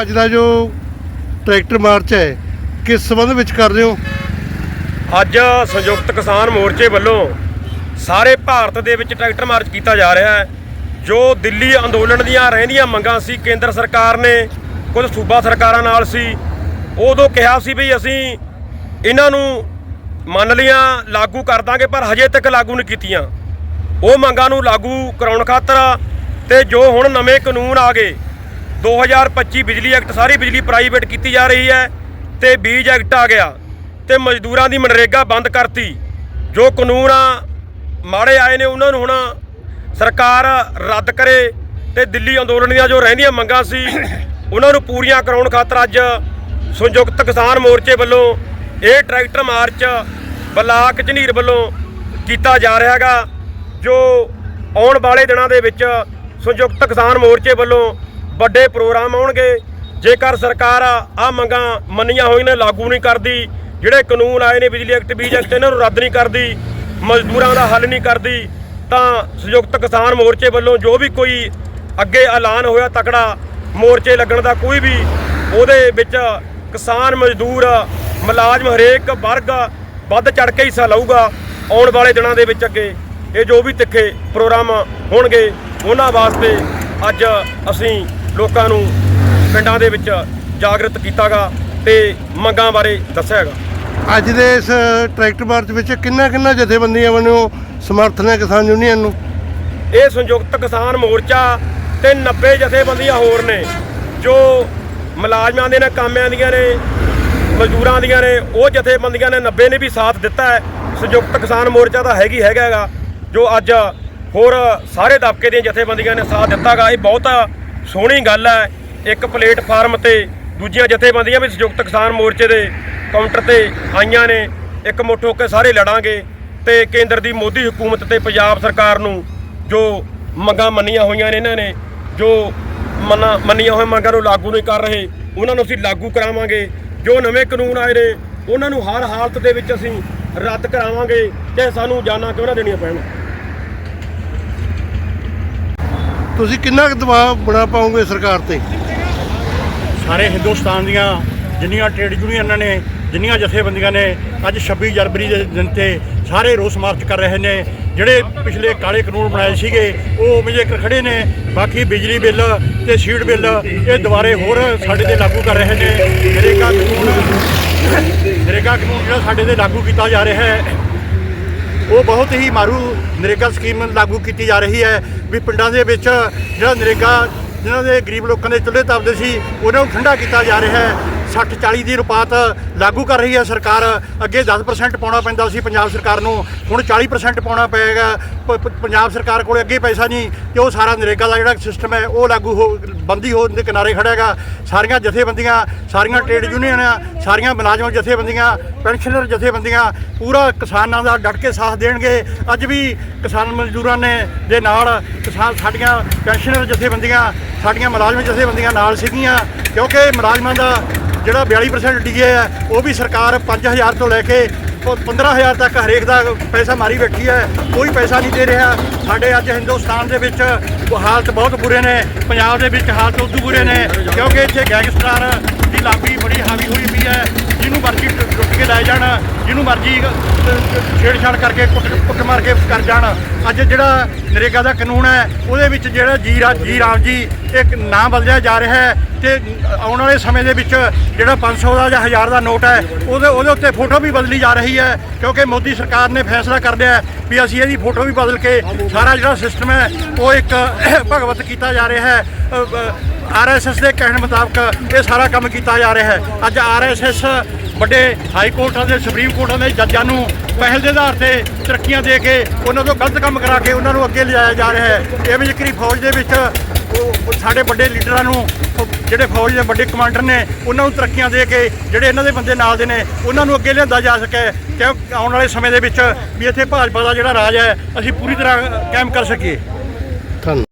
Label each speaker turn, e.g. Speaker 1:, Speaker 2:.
Speaker 1: ਅੱਜ ਦਾ ਜੋ tractor March ਹੈ, ਕਿਸ ਸੰਬੰਧ ਵਿੱਚ ਕਰ ਰਹੇ ਹੋ?
Speaker 2: ਅੱਜ ਸੰਯੁਕਤ ਕਿਸਾਨ ਮੋਰਚੇ ਵੱਲੋਂ ਸਾਰੇ ਭਾਰਤ ਦੇ ਵਿੱਚ ਟਰੈਕਟਰ ਮਾਰਚ ਕੀਤਾ ਜਾ ਰਿਹਾ ਹੈ, ਜੋ ਦਿੱਲੀ ਅੰਦੋਲਨ ਦੀਆਂ ਰਹਿੰਦੀਆਂ ਮੰਗਾਂ ਸੀ, ਕੇਂਦਰ ਸਰਕਾਰ ਨੇ ਕੁਝ ਸੂਬਾ ਸਰਕਾਰਾਂ ਨਾਲ ਸੀ। ਉਦੋਂ ਕਿਹਾ ਸੀ ਵੀ ਅਸੀਂ ਇਹਨਾਂ ਨੂੰ ਮੰਨ ਲੀਆਂ, ਲਾਗੂ ਕਰ ਦਾਂਗੇ, ਪਰ ਹਜੇ ਤੱਕ ਲਾਗੂ ਨਹੀਂ ਕੀਤੀਆਂ। ਉਹ ਮੰਗਾਂ ਨੂੰ ਲਾਗੂ ਕਰਾਉਣ ਖਾਤਰ ਤੇ ਜੋ ਹੁਣ ਨਵੇਂ ਕਾਨੂੰਨ ਆ ਗਏ 2025 ਬਿਜਲੀ ਐਕਟ ਸਾਰੀ ਬਿਜਲੀ ਪ੍ਰਾਈਵੇਟ ਕੀਤੀ ਜਾ ਰਹੀ ਹੈ ਤੇ ਬੀਜ ਐਕਟ ਆ ਗਿਆ ਤੇ ਮਜ਼ਦੂਰਾਂ ਦੀ ਮਨਰੇਗਾ ਬੰਦ ਕਰਤੀ। ਜੋ ਕਾਨੂੰਨ ਆ, ਮਾੜੇ ਆਏ ਨੇ, ਉਹਨਾਂ ਨੂੰ ਹੁਣ ਸਰਕਾਰ ਰੱਦ ਕਰੇ ਤੇ ਦਿੱਲੀ ਅੰਦੋਲਨ ਦੀਆਂ ਜੋ ਰਹਿੰਦੀਆਂ ਮੰਗਾਂ ਸੀ, ਉਹਨਾਂ ਨੂੰ ਪੂਰੀਆਂ ਕਰਾਉਣ ਖਾਤਰ ਅੱਜ ਸੰਯੁਕਤ ਕਿਸਾਨ ਮੋਰਚੇ ਵੱਲੋਂ ਇਹ ਟਰੈਕਟਰ ਮਾਰਚ ਬਲਾਕ ਝਨੀਰ ਵੱਲੋਂ ਕੀਤਾ ਜਾ ਰਿਹਾ ਹੈਗਾ, ਜੋ ਆਉਣ ਵਾਲੇ ਦਿਨਾਂ ਦੇ ਵਿੱਚ ਸੰਯੁਕਤ ਕਿਸਾਨ ਮੋਰਚੇ ਵੱਲੋਂ ਵੱਡੇ ਪ੍ਰੋਗਰਾਮ ਆਉਣਗੇ। ਜੇਕਰ ਸਰਕਾਰ ਆ ਮੰਗਾਂ ਮੰਨੀਆਂ ਹੋਈਆਂ ਨੇ, ਲਾਗੂ ਨਹੀਂ ਕਰਦੀ, ਜਿਹੜੇ ਕਾਨੂੰਨ ਆਏ ਨੇ ਬਿਜਲੀ ਐਕਟ, ਬੀਜ ਐਕਟ, ਇਹਨਾਂ ਨੂੰ ਰੱਦ ਨਹੀਂ ਕਰਦੀ, ਮਜ਼ਦੂਰਾਂ ਦਾ ਹੱਲ ਨਹੀਂ ਕਰਦੀ, ਤਾਂ ਸੰਯੁਕਤ ਕਿਸਾਨ ਮੋਰਚੇ ਵੱਲੋਂ ਜੋ ਵੀ ਕੋਈ ਅੱਗੇ ਐਲਾਨ ਹੋਇਆ, ਤਕੜਾ ਮੋਰਚੇ ਲੱਗਣ ਦਾ ਕੋਈ ਵੀ, ਉਹਦੇ ਵਿੱਚ ਕਿਸਾਨ ਮਜ਼ਦੂਰ, ਮੁਲਾਜ਼ਮ ਹਰੇਕ ਵਰਗ ਵੱਧ ਚੜ ਕੇ ਹਿੱਸਾ ਲਊਗਾ ਆਉਣ ਵਾਲੇ ਦਿਨਾਂ ਦੇ ਵਿੱਚ ਅੱਗੇ। ਇਹ ਜੋ ਵੀ ਤਿੱਖੇ ਪ੍ਰੋਗਰਾਮ ਹੋਣਗੇ, ਉਹਨਾਂ ਵਾਸਤੇ ਅੱਜ ਅਸੀਂ ਲੋਕਾਂ ਨੂੰ ਪਿੰਡਾਂ ਦੇ ਵਿੱਚ ਜਾਗਰਤ ਕੀਤਾਗਾ ਤੇ ਮੰਗਾਂ ਬਾਰੇ ਦੱਸਿਆਗਾ
Speaker 1: ਅੱਜ ਦੇ ਇਸ ਟਰੈਕਟਰ ਮਾਰਚ ਵਿੱਚ ਕਿੰਨਾ ਕਿੰਨਾ ਜਥੇਬੰਦੀਆਂ ਵੱਲੋਂ ਸਮਰਥਨ ਹੈ ਕਿਸਾਨ ਯੂਨੀਅਨ ਨੂੰ?
Speaker 2: ਇਹ ਸੰਯੁਕਤ ਕਿਸਾਨ ਮੋਰਚਾ ਤੇ 90 ਜਥੇਬੰਦੀਆਂ ਹੋਰ ਨੇ ਜੋ ਮੁਲਾਜ਼ਮਾਂ ਦੇ ਨੇ ਕਾਮਿਆਂ ਦੀਆਂ ਨੇ ਮਜ਼ਦੂਰਾਂ ਦੀਆਂ ਨੇ ਉਹ ਜਥੇਬੰਦੀਆਂ ਨੇ 90 ਨੇ ਵੀ ਸਾਥ ਦਿੱਤਾ ਹੈ। ਸੰਯੁਕਤ ਕਿਸਾਨ ਮੋਰਚਾ ਤਾਂ ਹੈਗੀ ਹੈਗਾ ਜੋ ਅੱਜ ਹੋਰ ਸਾਰੇ ਦਬਕੇ ਦੀਆਂ ਜਥੇਬੰਦੀਆਂ ਨੇ ਸਾਥ ਦਿੱਤਾਗਾ। ਇਹ ਬਹੁਤ ਸੋਹਣੀ ਗੱਲ ਹੈ, ਇੱਕ ਪਲੇਟਫਾਰਮ ਤੇ ਦੂਜੀਆਂ ਜਥੇਬੰਦੀਆਂ ਵੀ ਸੰਯੁਕਤ ਕਿਸਾਨ ਮੋਰਚੇ ਦੇ ਕਾਊਂਟਰ ਤੇ ਆਈਆਂ ਨੇ, ਇੱਕ ਮੁੱਠ ਹੋ ਕੇ ਸਾਰੇ ਲੜਾਂਗੇ ਤੇ ਕੇਂਦਰ ਦੀ ਮੋਦੀ ਹਕੂਮਤ ਤੇ ਪੰਜਾਬ ਸਰਕਾਰ ਨੂੰ ਜੋ ਮੰਗਾਂ ਮੰਨੀਆਂ ਹੋਈਆਂ ਨੇ ਇਹਨਾਂ ਨੇ, ਜੋ ਮੰਨਾਂ, ਮੰਨੀਆਂ ਹੋਈਆਂ ਮੰਗਾਂ ਨੂੰ ਲਾਗੂ ਨਹੀਂ ਕਰ ਰਹੇ, ਉਹਨਾਂ ਨੂੰ ਅਸੀਂ ਲਾਗੂ ਕਰਾਵਾਂਗੇ। ਜੋ ਨਵੇਂ ਕਾਨੂੰਨ ਆਏ ਨੇ, ਉਹਨਾਂ ਨੂੰ ਹਰ ਹਾਲਤ ਦੇ ਵਿੱਚ ਅਸੀਂ ਰੱਦ ਕਰਾਵਾਂਗੇ, ਚਾਹੇ ਸਾਨੂੰ ਜਾਨਾਂ ਕਿਉਂ ਨਾ ਦੇਣੀਆਂ ਪੈਣ।
Speaker 1: ਤੁਸੀਂ ਕਿੰਨਾ ਕੁ ਦਬਾਅ ਬਣਾ ਪਾਓਗੇ ਸਰਕਾਰ ਤੇ?
Speaker 3: ਸਾਰੇ ਹਿੰਦੁਸਤਾਨ ਦੀਆਂ ਜਿੰਨੀਆਂ ਟ੍ਰੇਡ ਯੂਨੀਅਨਾਂ ਨੇ, ਜਿੰਨੀਆਂ ਜਥੇਬੰਦੀਆਂ ਨੇ, ਅੱਜ 26 ਜਨਵਰੀ ਦੇ ਦਿਨ ਤੇ ਸਾਰੇ ਰੋਸ ਮਾਰਚ ਕਰ ਰਹੇ ਨੇ। ਜਿਹੜੇ ਪਿਛਲੇ ਕਾਲੇ ਕਾਨੂੰਨ ਬਣਾਏ ਸੀਗੇ, ਉਹ ਉਵੇਂ ਜਿਹੇ ਖੜੇ ਨੇ। ਬਾਕੀ ਬਿਜਲੀ ਬਿੱਲ ਤੇ ਸੀਟ ਬਿੱਲ, ਇਹ ਦੁਬਾਰੇ ਹੋਰ ਸਾਡੇ ਤੇ ਲਾਗੂ ਕਰ ਰਹੇ ਨੇ। ਨਰੇਗਾ ਕਾਨੂੰਨ ਨਰੇਗਾ ਕਾਨੂੰਨ ਜਿਹੜਾ ਸਾਡੇ ਤੇ ਲਾਗੂ ਕੀਤਾ ਜਾ ਰਿਹਾ ਹੈ ਉਹ ਬਹੁਤ ਹੀ ਮਾਰੂ ਨਰੇਗਾ ਸਕੀਮ ਲਾਗੂ ਕੀਤੀ ਜਾ ਰਹੀ ਹੈ ਵੀ ਪਿੰਡਾਂ ਦੇ ਵਿੱਚ ਜਿਹੜਾ ਨਰੇਗਾ ਜਿਨ੍ਹਾਂ ਦੇ ਗਰੀਬ ਲੋਕਾਂ ਦੇ ਚੁੱਲ੍ਹੇ ਤਪਦੇ ਸੀ, ਉਹਨਾਂ ਨੂੰ ਠੰਡਾ ਕੀਤਾ ਜਾ ਰਿਹਾ ਹੈ। 60 40 ਦੀ ਰੁਪਾਤ ਲਾਗੂ ਕਰ ਰਹੀ ਹੈ ਸਰਕਾਰ। ਅੱਗੇ 10% ਪਾਉਣਾ ਪੈਂਦਾ ਸੀ ਪੰਜਾਬ ਸਰਕਾਰ ਨੂੰ। ਹੁਣ 40% ਪਾਉਣਾ ਪਏਗਾ। ਪ- ਪੰਜਾਬ ਸਰਕਾਰ ਕੋਲ ਅੱਗੇ ਪੈਸਾ ਨਹੀਂ ਤੇ ਉਹ ਸਾਰਾ ਨਰੇਗਾ ਦਾ ਜਿਹੜਾ ਸਿਸਟਮ ਹੈ, ਉਹ ਲਾਗੂ ਹੋ, ਬੰਦੀ ਹੋਣ ਦੇ ਕਿਨਾਰੇ ਖੜਾ ਹੈਗਾ। ਸਾਰੀਆਂ ਜਥੇਬੰਦੀਆਂ, ਸਾਰੀਆਂ ਟ੍ਰੇਡ ਯੂਨੀਅਨਾਂ ਸਾਰੀਆਂ ਮੁਲਾਜ਼ਮ ਜਥੇਬੰਦੀਆਂ ਪੈਨਸ਼ਨਰ ਜਥੇਬੰਦੀਆਂ, ਪੂਰਾ ਕਿਸਾਨਾਂ ਦਾ ਡਟ ਕੇ ਸਾਥ ਦੇਣਗੇ। ਅੱਜ ਵੀ ਕਿਸਾਨ ਮਜ਼ਦੂਰਾਂ ਨੇ ਦੇ ਨਾਲ ਕਿਸਾਨ ਸਾਡੀਆਂ ਪੈਨਸ਼ਨਰ ਜਥੇਬੰਦੀਆਂ, ਸਾਡੀਆਂ ਮੁਲਾਜ਼ਮ ਜਥੇਬੰਦੀਆਂ ਨਾਲ ਸੀਗੀਆਂ। ਕਿਉਂਕਿ ਮੁਲਾਜ਼ਮਾਂ ਦਾ ਜਿਹੜਾ 42% ਡੀਏ ਹੈ, ਉਹ ਵੀ ਸਰਕਾਰ 5000 ਤੋਂ ਲੈ ਕੇ ਉਹ 15000 ਤੱਕ ਹਰੇਕ ਦਾ ਪੈਸਾ ਮਾਰੀ ਬੈਠੀ ਹੈ। ਕੋਈ ਪੈਸਾ ਨਹੀਂ ਦੇ ਰਿਹਾ। ਸਾਡੇ ਅੱਜ ਹਿੰਦੁਸਤਾਨ ਦੇ ਵਿੱਚ ਹਾਲਤ ਬਹੁਤ ਬੁਰੇ ਨੇ। ਪੰਜਾਬ ਦੇ ਵਿੱਚ ਹਾਲਤ ਉਦੋਂ ਬੁਰੇ ਨੇ, ਕਿਉਂਕਿ ਇੱਥੇ ਗੈਂਗਸਟਰ ਦੀ ਲਾਬੀ ਬੜੀ ਹਾਵੀ ਹੋਈ ਪਈ ਹੈ। ਜਿਹਨੂੰ ਮਰਜ਼ੀ ਟੁ- ਟੁੱਟ ਕੇ ਲੈ ਜਾਣ, ਜਿਹਨੂੰ ਮਰਜ਼ੀ ਛੇੜਛਾੜ ਕਰਕੇ ਕੁੱਟ ਕੁੱਟ ਮਾਰ ਕੇ ਕਰ ਜਾਣ। ਅੱਜ ਜਿਹੜਾ ਨਰੇਗਾ ਦਾ ਕਾਨੂੰਨ ਹੈ, ਉਹਦੇ ਵਿੱਚ ਜਿਹੜਾ ਜੀ ਰਾ, ਜੀ ਰਾਮ ਜੀ ਇੱਕ ਨਾਂ ਬਦਲਿਆ ਜਾ ਰਿਹਾ ਹੈ ਤੇ ਆਉਣ ਵਾਲੇ ਸਮੇਂ ਦੇ ਵਿੱਚ ਜਿਹੜਾ 500 ਦਾ ਜਾਂ 1000 ਦਾ ਨੋਟ ਹੈ, ਉਹਦੇ ਉਹਦੇ ਉੱਤੇ ਫੋਟੋ ਵੀ ਬਦਲੀ ਜਾ ਰਹੀ ਹੈ, ਕਿਉਂਕਿ ਮੋਦੀ ਸਰਕਾਰ ਨੇ ਫੈਸਲਾ ਕਰ ਲਿਆ ਵੀ ਅਸੀਂ ਇਹਦੀ ਫੋਟੋ ਵੀ ਬਦਲ ਕੇ ਸਾਰਾ ਜਿਹੜਾ ਸਿਸਟਮ ਹੈ, ਉਹ ਇੱਕ ਭਗਵਤ ਕੀਤਾ ਜਾ ਰਿਹਾ ਹੈ। ਆਰਐਸਐਸ ਦੇ ਕਹਿਣ ਮੁਤਾਬਕ ਇਹ ਸਾਰਾ ਕੰਮ ਕੀਤਾ ਜਾ ਰਿਹਾ ਹੈ। ਅੱਜ ਆਰਐਸਐਸ ਵੱਡੇ ਹਾਈ ਕੋਰਟਾਂ ਦੇ, ਸੁਪਰੀਮ ਕੋਰਟਾਂ ਦੇ ਜੱਜਾਂ ਨੂੰ ਪਹਿਲ ਦੇ ਆਧਾਰ ਤੇ ਤਰੱਕੀਆਂ ਦੇ ਕੇ ਉਹਨਾਂ ਤੋਂ ਗਲਤ ਕੰਮ ਕਰਾ ਕੇ ਉਹਨਾਂ ਨੂੰ ਅੱਗੇ ਲਿਜਾਇਆ ਜਾ ਰਿਹਾ ਹੈ। ਇਹ ਵੀ ਜ਼ਿਕਰੀ ਫੌਜ ਦੇ ਵਿੱਚ ਉਹ ਸਾਡੇ ਵੱਡੇ ਲੀਡਰਾਂ ਨੂੰ ਜਿਹੜੇ ਫੌਜ ਦੇ ਵੱਡੇ ਕਮਾਂਡਰ ਨੇ, ਉਹਨਾਂ ਨੂੰ ਤਰੱਕੀਆਂ ਦੇ ਕੇ ਜਿਹੜੇ ਇਹਨਾਂ ਦੇ ਬੰਦੇ ਨਾਲ ਦੇ ਨੇ, ਉਹਨਾਂ ਨੂੰ ਅੱਗੇ ਲਿਆਂਦਾ ਜਾ ਸਕੇ। ਕਿਉਂ ਆਉਣ ਵਾਲੇ ਸਮੇਂ ਦੇ ਵਿੱਚ ਵੀ ਇੱਥੇ ਭਾਜਪਾ ਦਾ ਜਿਹੜਾ ਰਾਜ ਹੈ, ਅਸੀਂ ਪੂਰੀ ਤਰ੍ਹਾਂ ਕਾਇਮ ਕਰ ਸਕੀਏ।
Speaker 1: ਧੰਨਵਾਦ